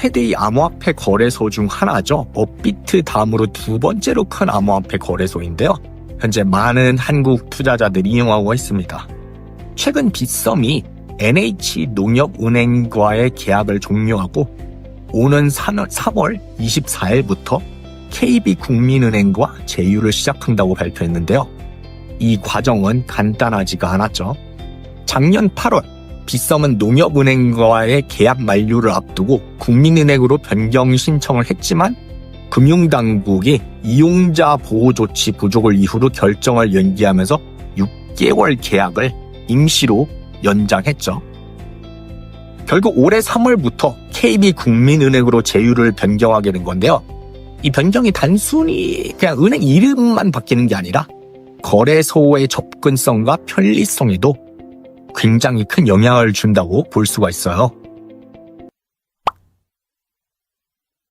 최대의 암호화폐 거래소 중 하나죠. 업비트 다음으로 두 번째로 큰 암호화폐 거래소인데요. 현재 많은 한국 투자자들이 이용하고 있습니다. 최근 빗썸이 NH 농협은행과의 계약을 종료하고 오는 3월 24일부터 KB국민은행과 제휴를 시작한다고 발표했는데요. 이 과정은 간단하지가 않았죠. 작년 8월 빗썸은 농협은행과의 계약 만료를 앞두고 국민은행으로 변경 신청을 했지만 금융당국이 이용자 보호 조치 부족을 이후로 결정을 연기하면서 6개월 계약을 임시로 연장했죠. 결국 올해 3월부터 KB국민은행으로 제휴를 변경하게 된 건데요. 이 변경이 단순히 그냥 은행 이름만 바뀌는 게 아니라 거래소의 접근성과 편리성에도 굉장히 큰 영향을 준다고 볼 수가 있어요.